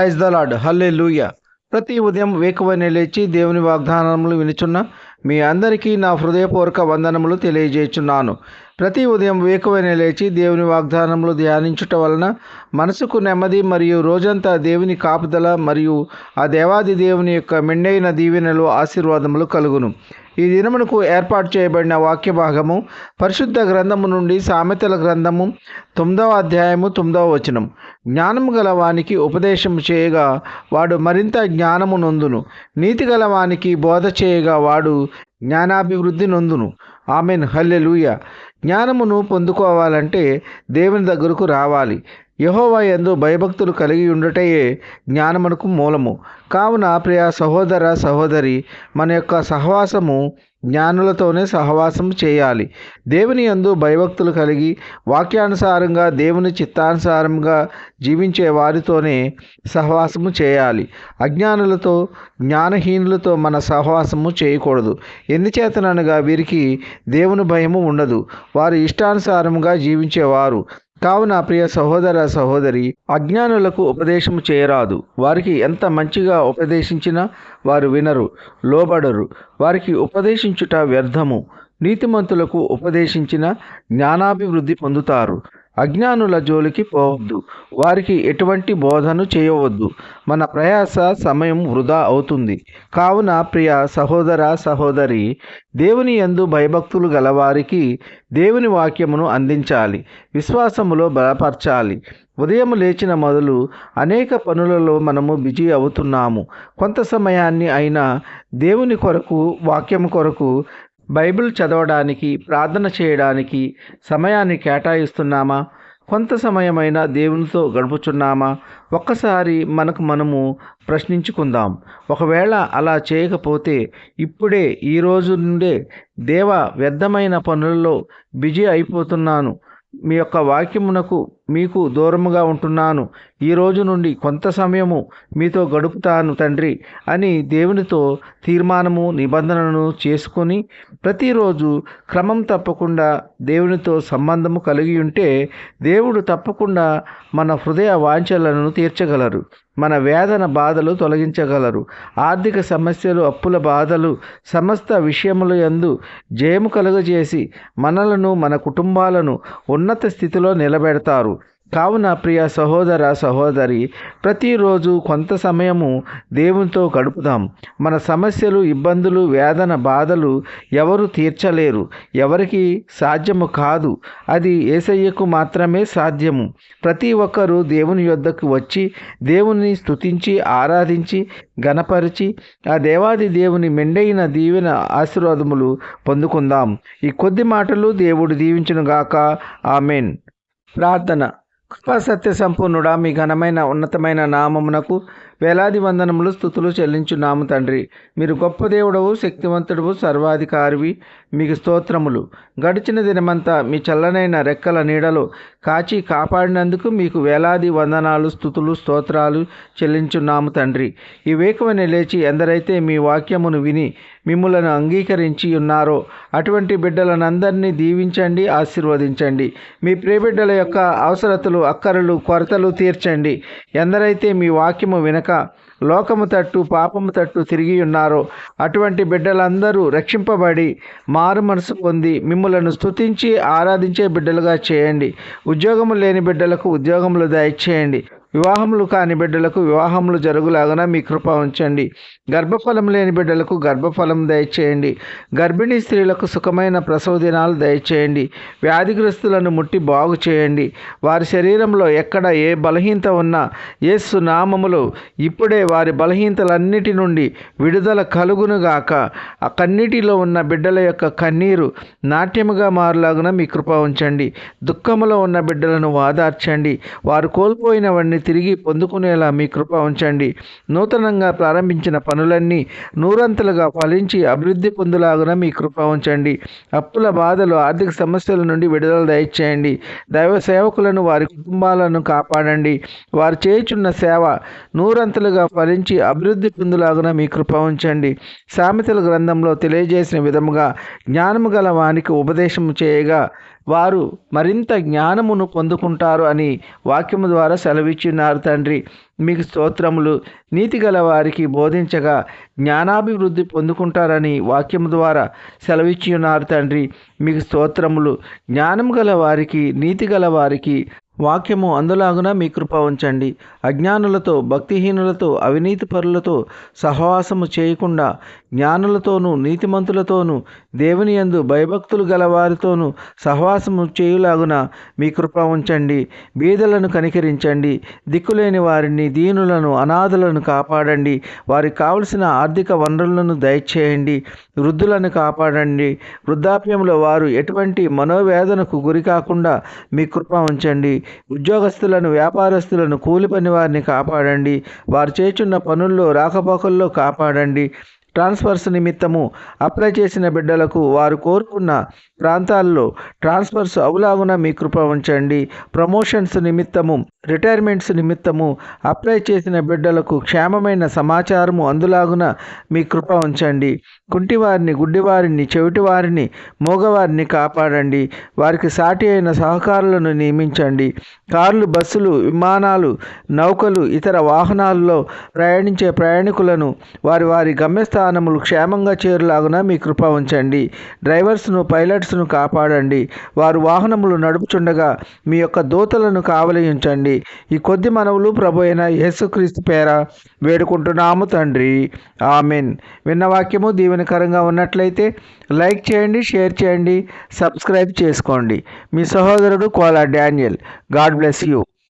Praise the lord హల్లే లూయ ప్రతి ఉదయం వేకువనే లేచి దేవుని వాగ్దానములు వినుచున్న మీ అందరికీ నా హృదయపూర్వక వందనములు తెలియజేస్తున్నాను ప్రతి ఉదయం వేకువనే లేచి దేవుని వాగ్దానములు ధ్యానించుట వలన మనసుకు నెమ్మది మరియు రోజంతా దేవుని కాపుదల మరియు ఆ దేవాది దేవుని యొక్క మెండైన దీవెనలు ఆశీర్వాదములు కలుగును. ఈ దినమునకు ఏర్పాటు చేయబడిన వాక్య భాగము పరిశుద్ధ గ్రంథము నుండి సామెతల గ్రంథము తొమ్మిదవ అధ్యాయము తొమ్మిదవ వచనం. జ్ఞానము గల వానికి ఉపదేశం చేయగా వాడు మరింత జ్ఞానము నొందును. నీతి గల వానికి బోధ చేయగా వాడు జ్ఞానాభివృద్ధి నొందును. ఆమెన్. హల్లెలూయ. జ్ఞానమును పొందుకోవాలంటే దేవుని దగ్గరకు రావాలి. యహోవా ఎందు భయభక్తులు కలిగి ఉండటయే జ్ఞానమునకు మూలము. కావున ప్రియ సహోదర సహోదరి మన యొక్క సహవాసము జ్ఞానులతోనే సహవాసం చేయాలి. దేవుని యందు భయభక్తులు కలిగి వాక్యానుసారంగా దేవుని చిత్తానుసారంగా జీవించే వారితోనే సహవాసము చేయాలి. అజ్ఞానులతో జ్ఞానహీనులతో మన సహవాసము చేయకూడదు. ఎందుచేతనగా వీరికి దేవుని భయము ఉండదు. వారు ఇష్టానుసారముగా జీవించేవారు. కావున ప్రియ సహోదర సహోదరి అజ్ఞానులకు ఉపదేశము చేయరాదు. వారికి ఎంత మంచిగా ఉపదేశించినా వారు వినరు లోబడరు. వారికి ఉపదేశించుట వ్యర్థము. నీతిమంతులకు ఉపదేశించిన జ్ఞానాభివృద్ధి పొందుతారు. అజ్ఞానుల జోలికి పోవద్దు. వారికి ఎటువంటి బోధను చేయవద్దు. మన ప్రయాస సమయం వృధా అవుతుంది. కావున ప్రియ సహోదర సహోదరి దేవుని యందు భయభక్తులు గలవారికి దేవుని వాక్యమును అందించాలి. విశ్వాసములో బలపరచాలి. ఉదయం లేచిన మొదలు అనేక పనులలో మనము బిజీ అవుతున్నాము. కొంత సమయాన్ని అయినా దేవుని కొరకు వాక్యం కొరకు బైబిల్ చదవడానికి ప్రార్థన చేయడానికి సమయాన్ని కేటాయిస్తున్నామా? కొంత సమయమైనా దేవునితో గడుపుచున్నామా? ఒక్కసారి మనకు మనము ప్రశ్నించుకుందాం. ఒకవేళ అలా చేయకపోతే ఇప్పుడే ఈ రోజు నుండే దేవ వ్యర్థమైన పనులలో బిజీ అయిపోతున్నాను. మీ యొక్క వాక్యమునకు మీకు దూరముగా ఉంటున్నాను. ఈ రోజు నుండి కొంత సమయము మీతో గడుపుతాను తండ్రి అని దేవునితో తీర్మానము నిబంధనను చేసుకొని ప్రతిరోజు క్రమం తప్పకుండా దేవునితో సంబంధము కలిగి ఉంటే దేవుడు తప్పకుండా మన హృదయ వాంఛలను తీర్చగలరు. మన వేదన బాధలు తొలగించగలరు. ఆర్థిక సమస్యలు అప్పుల బాధలు సమస్త విషయముల యందు జయము కలుగజేసి మనలను మన కుటుంబాలను ఉన్నత స్థితిలో నిలబెడతారు. కావున ప్రియ సహోదర సహోదరి ప్రతిరోజు కొంత సమయము దేవునితో గడుపుదాం. మన సమస్యలు ఇబ్బందులు వేదన బాధలు ఎవరు తీర్చలేరు. ఎవరికి సాధ్యము కాదు. అది ఏసయ్యకు మాత్రమే సాధ్యము. ప్రతి ఒక్కరూ దేవుని యొద్దకు వచ్చి దేవుని స్తుతించి ఆరాధించి గణపరిచి ఆ దేవాది దేవుని మెండైన దీవెన ఆశీర్వాదములు పొందుకుందాం. ఈ కొద్ది మాటలు దేవుడు దీవించునుగాక. ఆమెన్. ప్రార్థన. కృపా సత్య సంపూర్ణుడా మీ ఘనమైన ఉన్నతమైన నామమునకు వేలాది వందనములు స్థుతులు చెల్లించున్నాము తండ్రి. మీరు గొప్ప దేవుడవు శక్తివంతుడవు సర్వాధికారివి మీకు స్తోత్రములు. గడిచిన దినమంతా మీ చల్లనైన రెక్కల నీడలో కాచి కాపాడినందుకు మీకు వేలాది వందనాలు స్థుతులు స్తోత్రాలు చెల్లించున్నాము తండ్రి. ఈ వేకువని లేచి ఎందరైతే మీ వాక్యమును విని మిమ్ములను అంగీకరించి ఉన్నారో అటువంటి బిడ్డలనందరినీ దీవించండి ఆశీర్వదించండి. మీ ప్రియబిడ్డల యొక్క అవసరతలు అక్కరలు కొరతలు తీర్చండి. ఎందరైతే మీ వాక్యము వినక లోకము తట్టు పాపము తట్టు తిరిగి ఉన్నారో. అటువంటి బిడ్డలందరూ రక్షింపబడి మారు మనసు పొంది మిమ్మలను స్తుతించి ఆరాధించే బిడ్డలుగా చేయండి. ఉద్యోగము లేని బిడ్డలకు ఉద్యోగములు దయచేయండి. వివాహములు కాని బిడ్డలకు వివాహములు జరుగులాగన మీ కృప ఉంచండి. గర్భఫలం లేని బిడ్డలకు గర్భఫలం దయచేయండి. గర్భిణీ స్త్రీలకు సుఖమైన ప్రసవ దినాలు దయచేయండి. వ్యాధిగ్రస్తులను ముట్టి బాగు చేయండి. వారి శరీరంలో ఎక్కడ ఏ బలహీనత ఉన్నా యేసు నామములో ఇప్పుడే వారి బలహీనతలన్నిటి నుండి విడుదల కలుగునుగాక. ఆ కన్నీటిలో ఉన్న బిడ్డల యొక్క కన్నీరు నాట్యముగా మారులాగున మీ కృప ఉంచండి. దుఃఖములో ఉన్న బిడ్డలను వాదార్చండి. వారు కోల్పోయినవన్నీ తిరిగి పొందుకునేలా మీ కృప ఉంచండి. నూతనంగా ప్రారంభించిన పనులన్నీ నూరంతలుగా ఫలించి అభివృద్ధి పొందులాగున మీ కృప ఉంచండి. అప్పుల బాధలు ఆర్థిక సమస్యల నుండి విడుదల దయచేయండి. దైవ సేవకులను వారి కుటుంబాలను కాపాడండి. వారు చేయుచున్న సేవ నూరంతలుగా ఫలించి అభివృద్ధి పొందులాగున మీ కృప ఉంచండి. సామెతల గ్రంథంలో తెలియజేసిన విధముగా జ్ఞానము గల వానికి ఉపదేశం చేయగా వారు మరింత జ్ఞానమును పొందుకుంటారు అని వాక్యము ద్వారా సెలవిచ్చినారు తండ్రి. మీకు స్తోత్రములు. నీతి గల వారికి బోధించగా జ్ఞానాభివృద్ధి పొందుకుంటారని వాక్యము ద్వారా సెలవిచ్చి ఉన్నారు తండ్రి. మీకు స్తోత్రములు. జ్ఞానం గల వారికి నీతి గల వారికి వాక్యము అందులాగున మీ కృప ఉంచండి. అజ్ఞానులతో భక్తిహీనులతో అవినీతి పరులతో సహవాసము చేయకుండా జ్ఞానులతోనూ నీతిమంతులతోనూ దేవుని యందు భయభక్తులు గల వారితోనూ సహవాసము చేయులాగున మీ కృప ఉంచండి. బీదలను కనికరించండి. దిక్కులేని వారిని దీనులను అనాథులను కాపాడండి. వారికి కావలసిన ఆర్థిక వనరులను దయచేయండి. వృద్ధులను కాపాడండి. వృద్ధాప్యంలో వారు ఎటువంటి మనోవేదనకు గురి కాకుండా మీ కృప ఉంచండి. ఉద్యోగస్తులను వ్యాపారస్తులను కూలి పని వారిని కాపాడండి. వారు చేస్తున్న పనుల్లో రాకపోకల్లో కాపాడండి. ట్రాన్స్ఫర్స్ నిమిత్తము అప్లై చేసిన బిడ్డలకు వారు కోరుకున్న ప్రాంతాల్లో ట్రాన్స్ఫర్స్ అవులాగున మీ కృప ఉంచండి. ప్రమోషన్స్ నిమిత్తము రిటైర్మెంట్స్ నిమిత్తము అప్లై చేసిన బిడ్డలకు క్షేమమైన సమాచారము అందులాగున మీ కృప ఉంచండి. కుంటివారిని గుడ్డివారిని చెవిటివారిని మూగవారిని కాపాడండి. వారికి సాటి అయిన సహకారులను నియమించండి. కార్లు బస్సులు విమానాలు నౌకలు ఇతర వాహనాల్లో ప్రయాణించే ప్రయాణికులను వారి వారి స్థానములు క్షేమంగా చేరులాగున మీ కృప ఉంచండి. డ్రైవర్స్ను పైలట్స్ను కాపాడండి. వారు వాహనములు నడుపుచుండగా మీ యొక్క దూతలను కావలి ఉంచండి ఈ కొద్ది మనవులు ప్రభు అయిన యేసుక్రీస్తు పేర వేడుకుంటున్నాము తండ్రి. ఆమెన్. విన్న వాక్యము దీవెనకరంగా ఉన్నట్లయితే లైక్ చేయండి షేర్ చేయండి సబ్స్క్రైబ్ చేసుకోండి. మీ సహోదరుడు Kola Daniel. God bless you.